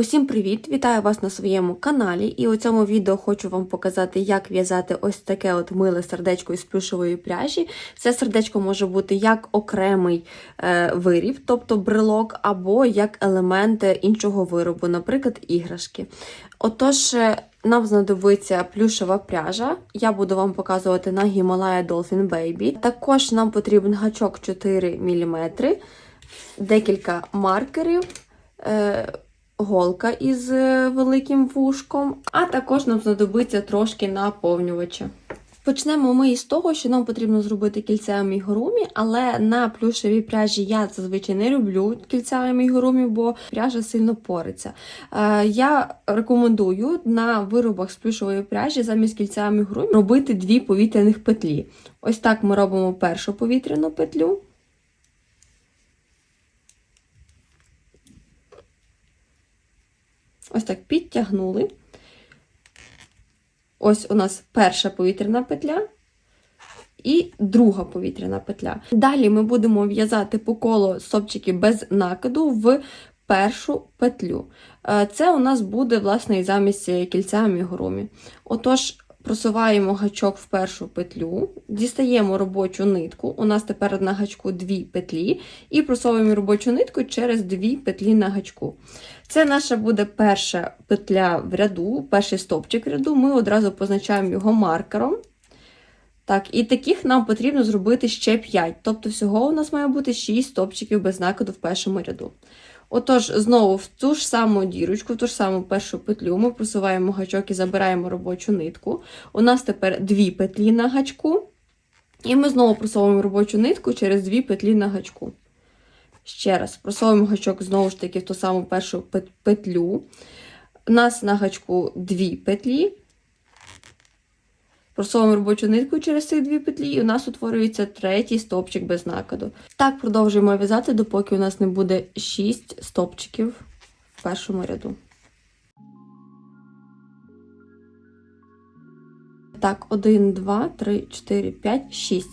Усім привіт! Вітаю вас на своєму каналі. І у цьому відео хочу вам показати, як в'язати ось таке от миле сердечко із плюшової пряжі. Це сердечко може бути як окремий е, виріб, тобто брелок, або як елемент іншого виробу, наприклад, іграшки. Отож, е, нам знадобиться плюшева пряжа. Я буду вам показувати на Himalaya Dolphin Baby. Також нам потрібен гачок 4 мм, декілька маркерів. Е, голка із е, великим вушком, а також нам знадобиться трошки наповнювача. Почнемо ми із того, що нам потрібно зробити кільце амігурумі, але на плюшевій пряжі я зазвичай не люблю кільця амігурумі, бо пряжа сильно пориться. Е, я рекомендую на виробах з плюшової пряжі замість кільця амігурумі робити дві повітряних петлі. Ось так ми робимо першу повітряну петлю. Ось так підтягнули. Ось у нас перша повітряна петля і друга повітряна петля. Далі ми будемо в'язати по колу стопчики без накиду в першу петлю. Е, Це у нас буде, власне, і замість кільця амігурумі. Отож, просуваємо гачок в першу петлю, дістаємо робочу нитку. У нас тепер на гачку дві петлі, і просовуємо робочу нитку через дві петлі на гачку. Це наша буде перша петля в ряду, перший стовпчик ряду. Ми одразу позначаємо його маркером. Так, І таких нам потрібно зробити ще 5. Тобто, всього у нас має бути 6 стовпчиків без накиду в першому ряду. Отож, знову в ту ж саму дірочку, в ту ж саму першу петлю ми просуваємо гачок і забираємо робочу нитку. У нас тепер дві петлі на гачку. І ми знову просовуємо робочу нитку через дві петлі на гачку. Ще раз, просовуємо гачок знову ж таки в ту саму першу петлю. У нас на гачку дві петлі. Просовуємо робочу нитку через ці дві петлі, і у нас утворюється третій стовпчик без накиду. Так продовжуємо в'язати, допоки у нас не буде 6 стовпчиків в першому ряду. Так, 1, 2, 3, 4, 5, 6.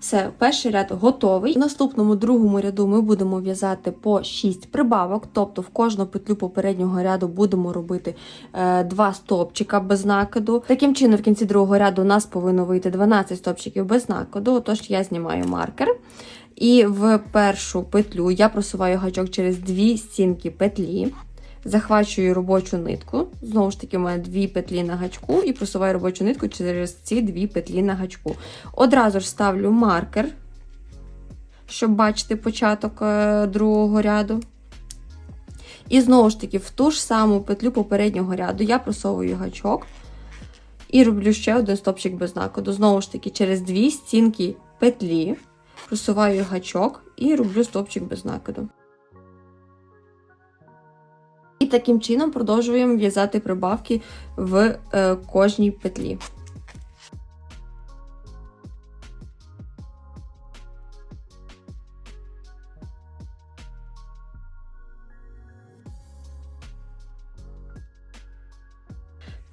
Все, перший ряд готовий. В наступному другому ряду ми будемо в'язати по 6 прибавок, тобто в кожну петлю попереднього ряду будемо робити е, 2 стопчика без накиду. Таким чином, в кінці другого ряду у нас повинно вийти 12 стопчиків без накиду, тож я знімаю маркер. І в першу петлю я просуваю гачок через дві стінки петлі. Захвачую робочу нитку. Знову ж таки, у мене дві петлі на гачку, і просуваю робочу нитку через ці дві петлі на гачку. Одразу ж ставлю маркер, щоб бачити початок е, другого ряду. І знову ж таки, в ту ж саму петлю попереднього ряду я просовую гачок і роблю ще один стопчик без накиду. Знову ж таки, через дві стінки петлі просуваю гачок і роблю стопчик без накиду. Таким чином продовжуємо в'язати прибавки в е, кожній петлі.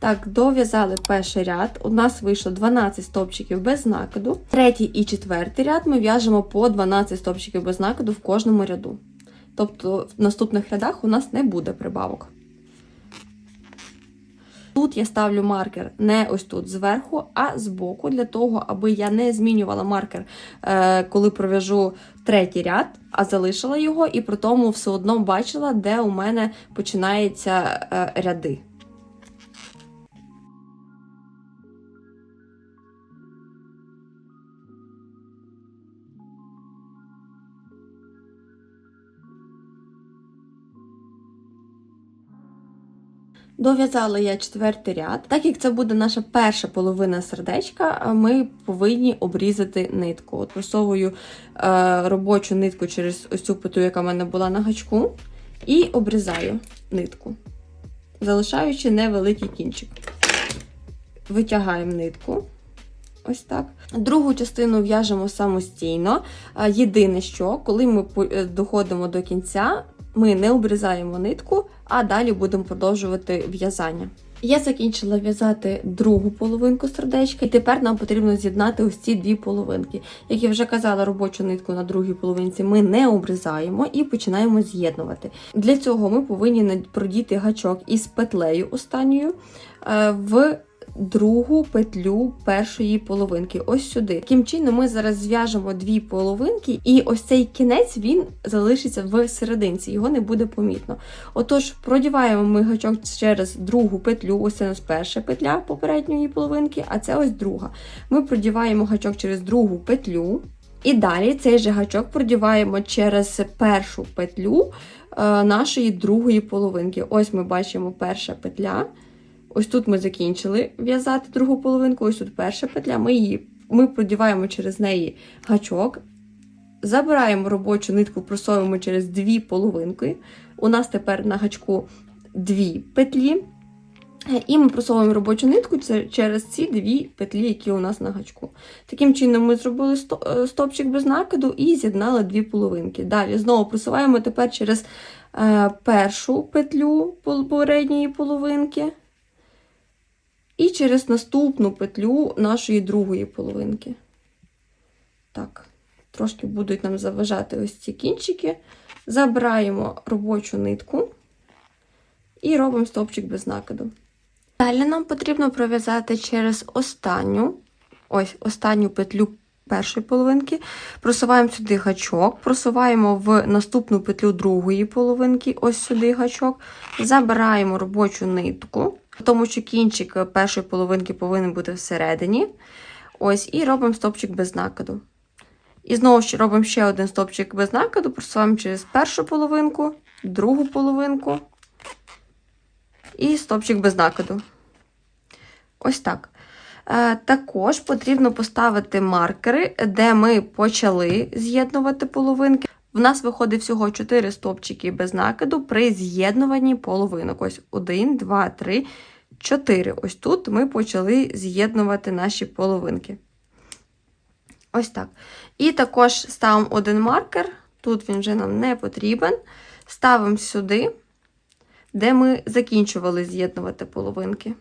Так, дов'язали перший ряд. У нас вийшло 12 стовпчиків без накиду. Третій і четвертий ряд ми в'яжемо по 12 стовпчиків без накиду в кожному ряду. Тобто в наступних рядах у нас не буде прибавок. Тут я ставлю маркер не ось тут зверху, а збоку, для того, аби я не змінювала маркер, е, коли пров'яжу третій ряд, а залишила його, і при тому все одно бачила, де у мене починаються е, ряди. Дов'язала я четвертий ряд. Так як це буде наша перша половина сердечка, ми повинні обрізати нитку. От Просовую е, робочу нитку через ось цю петлю, яка в мене була на гачку, і обрізаю нитку, залишаючи невеликий кінчик. Витягаємо нитку. Ось так. Другу частину в'яжемо самостійно. Єдине, що коли ми доходимо до кінця, ми не обрізаємо нитку, а далі будемо продовжувати в'язання. Я закінчила в'язати другу половинку сердечка, і тепер нам потрібно з'єднати ось ці дві половинки. Як я вже казала, робочу нитку на другій половинці ми не обрізаємо і починаємо з'єднувати. Для цього ми повинні продіти гачок із петлею останньою е, в другу петлю першої половинки. Ось сюди. Таким чином, ми зараз зв'яжемо дві половинки, і ось цей кінець він залишиться в серединці, його не буде помітно. Отож, продіваємо ми гачок через другу петлю. Ось це у нас перша петля попередньої половинки, а це ось друга. Ми продіваємо гачок через другу петлю. І далі цей же гачок продіваємо через першу петлю е, нашої другої половинки. Ось ми бачимо перша петля. Ось тут ми закінчили в'язати другу половинку, ось тут перша петля. Ми її ми продіваємо через неї гачок, забираємо робочу нитку, просовуємо через дві половинки. У нас тепер на гачку дві петлі. І ми просовуємо робочу нитку через ці дві петлі, які у нас на гачку. Таким чином, ми зробили е, стопчик без накиду і з'єднали дві половинки. Далі знову просуваємо тепер через е, першу петлю попередньої половинки. І через наступну петлю нашої другої половинки. Так, трошки будуть нам заважати ось ці кінчики. Забираємо робочу нитку і робимо стовпчик без накиду. Далі нам потрібно пров'язати через останню, ось останню петлю першої половинки. Просуваємо сюди гачок, просуваємо в наступну петлю другої половинки, ось сюди гачок, забираємо робочу нитку, тому що кінчик першої половинки повинен бути всередині. Ось, і робимо стопчик без накиду. І знову ж робимо ще один стопчик без накиду, просуваємо через першу половинку, другу половинку і стопчик без накиду. Ось так. Е, також потрібно поставити маркери, де ми почали з'єднувати половинки. В нас виходить всього 4 стопчики без накиду при з'єднуванні половинок. Ось 1, 2, 3, 4. Ось тут ми почали з'єднувати наші половинки. Ось так. І також ставимо один маркер, тут він вже нам не потрібен. Ставимо сюди, де ми закінчували з'єднувати половинки.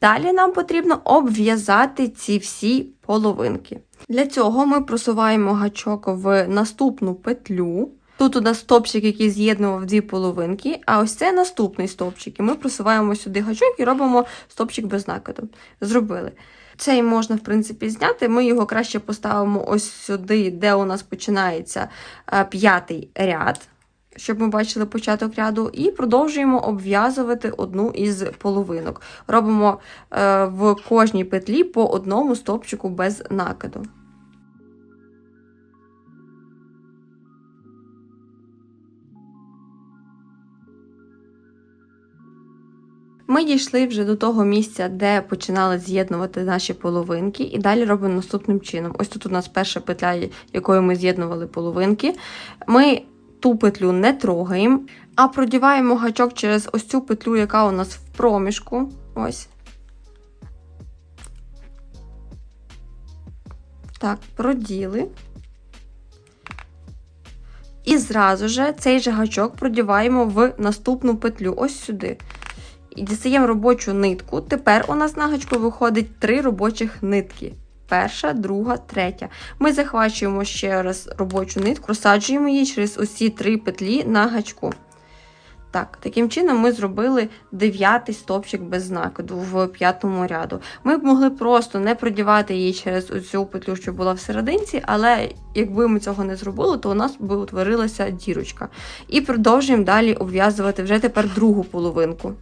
Далі нам потрібно обв'язати ці всі половинки. Для цього ми просуваємо гачок в наступну петлю. Тут у нас стопчик, який з'єднував дві половинки, а ось це наступний стопчик. І ми просуваємо сюди гачок і робимо стопчик без накиду. Зробили. Цей можна, в принципі, зняти. Ми його краще поставимо ось сюди, де у нас починається е, п'ятий ряд, щоб ми бачили початок ряду, і продовжуємо обв'язувати одну із половинок. Робимо е, в кожній петлі по одному стопчику без накиду. Ми дійшли вже до того місця, де починали з'єднувати наші половинки, і далі робимо наступним чином. Ось тут у нас перша петля, якою ми з'єднували половинки. Ми ту петлю не трогаємо, а продіваємо гачок через ось цю петлю, яка у нас в проміжку. Ось. Так, проділи. І зразу же цей же гачок продіваємо в наступну петлю, ось сюди. І дістаємо робочу нитку. Тепер у нас на гачку виходить три робочих нитки. Перша, друга, третя. Ми захвачуємо ще раз робочу нитку, просаджуємо її через усі три петлі на гачку. Так, таким чином ми зробили дев'ятий стопчик без накиду в п'ятому ряду. Ми б могли просто не продівати її через цю петлю, що була в але якби ми цього не зробили, то у нас би утворилася дірочка. І продовжуємо далі обв'язувати вже тепер другу половинку.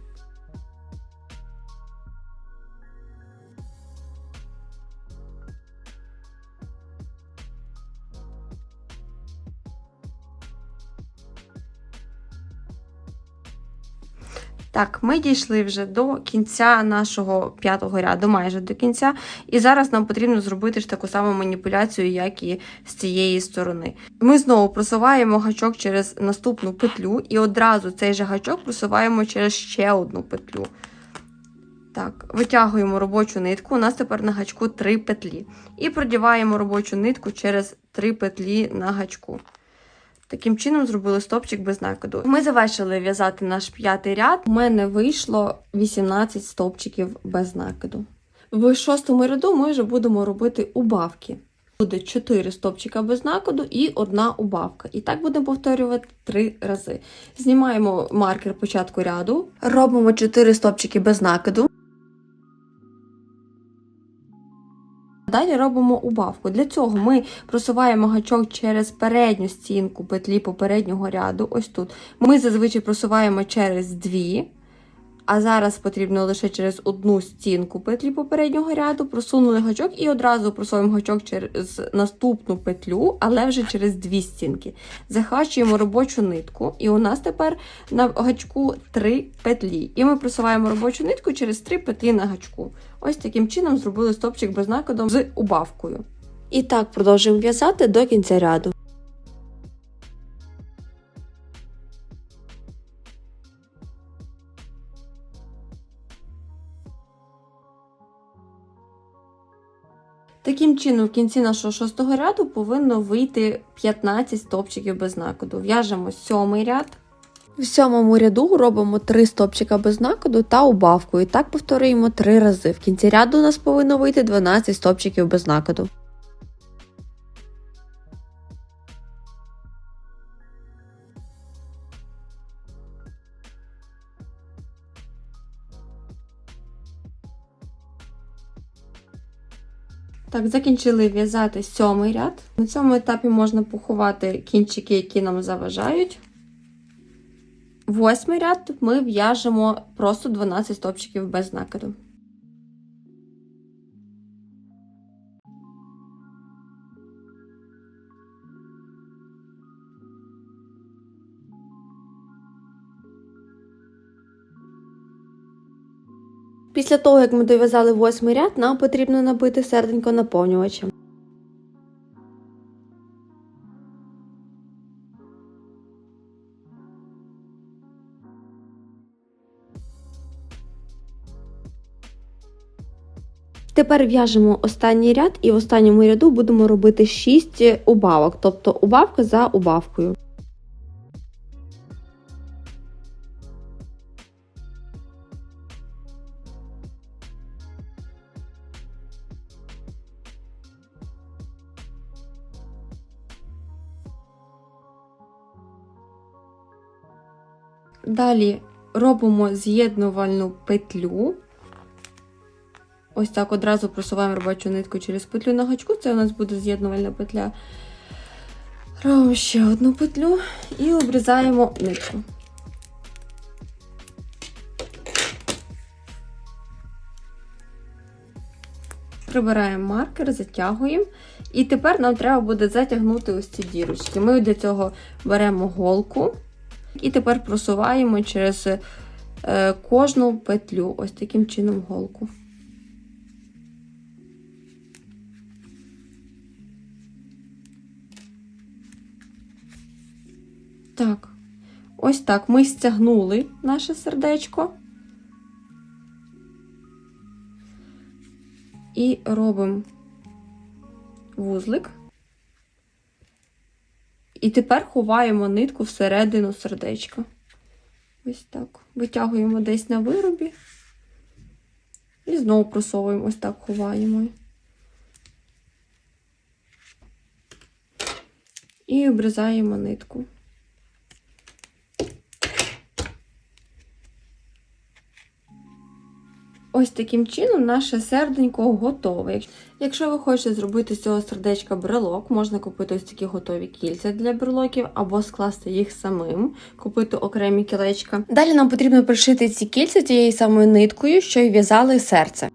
Так, ми дійшли вже до кінця нашого п'ятого ряду, майже до кінця. І зараз нам потрібно зробити ж таку саму маніпуляцію, як і з цієї сторони. Ми знову просуваємо гачок через наступну петлю, і одразу цей же гачок просуваємо через ще одну петлю. Так, витягуємо робочу нитку. У нас тепер на гачку три петлі. І продіваємо робочу нитку через три петлі на гачку. Таким чином зробили стопчик без накиду. Ми завершили в'язати наш п'ятий ряд. У мене вийшло 18 стовпчиків без накиду. В шостому ряду ми вже будемо робити убавки. Буде 4 стопчика без накиду і одна убавка. І так будемо повторювати 3 рази. Знімаємо маркер початку ряду, робимо 4 стопчики без накиду. Далі робимо убавку. Для цього ми просуваємо гачок через передню стінку петлі попереднього ряду. Ось тут. Ми зазвичай просуваємо через дві, а зараз потрібно лише через одну стінку петлі попереднього ряду. Просунули гачок і одразу просуваємо гачок через наступну петлю, але вже через дві стінки. Захвачуємо робочу нитку, і у нас тепер на гачку три петлі. І ми просуваємо робочу нитку через три петлі на гачку. Ось таким чином зробили стопчик без накиду з убавкою. І так продовжуємо в'язати до кінця ряду. Таким чином, в кінці нашого шостого ряду повинно вийти 15 стопчиків без накиду. В'яжемо сьомий ряд. В сьомому ряду робимо 3 стопчика без накиду та убавку. І так повторюємо 3 рази. В кінці ряду у нас повинно вийти 12 стопчиків без накиду. Так, закінчили в'язати сьомий ряд. На цьому етапі можна поховати кінчики, які нам заважають. Восьмий ряд ми в'яжемо просто 12 стопчиків без накиду. Після того, як ми дов'язали восьмий ряд, нам потрібно набити серденько наповнювачем. Тепер в'яжемо останній ряд і в останньому ряду будемо робити 6 убавок, тобто убавка за убавкою. Далі робимо з'єднувальну петлю. Ось так одразу просуваємо робочу нитку через петлю на гачку. Це у нас буде з'єднувальна петля. Робимо ще одну петлю і обрізаємо нитку. Прибираємо маркер, затягуємо. І тепер нам треба буде затягнути ось ці дірочки. Ми для цього беремо голку. І тепер просуваємо через е, кожну петлю, ось таким чином голку. Так, ось так ми стягнули наше сердечко. І робимо вузлик. І тепер ховаємо нитку всередину сердечка. Ось так. Витягуємо десь на виробі. І знову просовуємо, ось так ховаємо. І обрізаємо нитку. Ось таким чином наше серденько готове. Якщо ви хочете зробити з цього сердечка брелок, можна купити ось такі готові кільця для брелоків, або скласти їх самим, купити окремі кілечка. Далі нам потрібно пришити ці кільця тією самою ниткою, що й в'язали серце.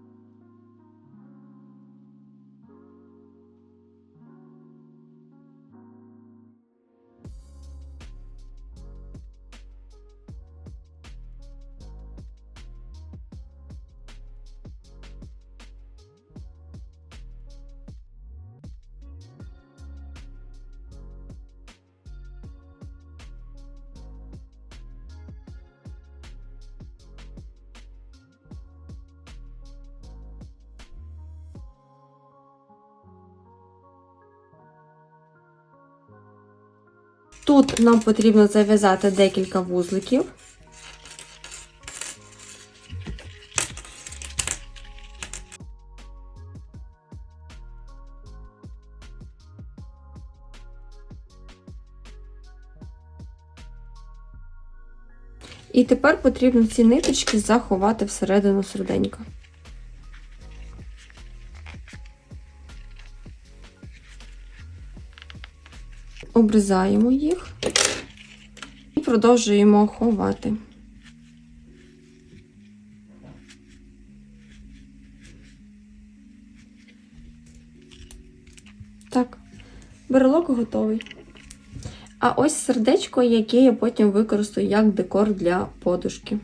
Тут нам потрібно зав'язати декілька вузликів. І тепер потрібно ці ниточки заховати всередину серденька. Обрізаємо їх і продовжуємо ховати. Так, брелок готовий. А ось сердечко, яке я потім використаю як декор для подушки.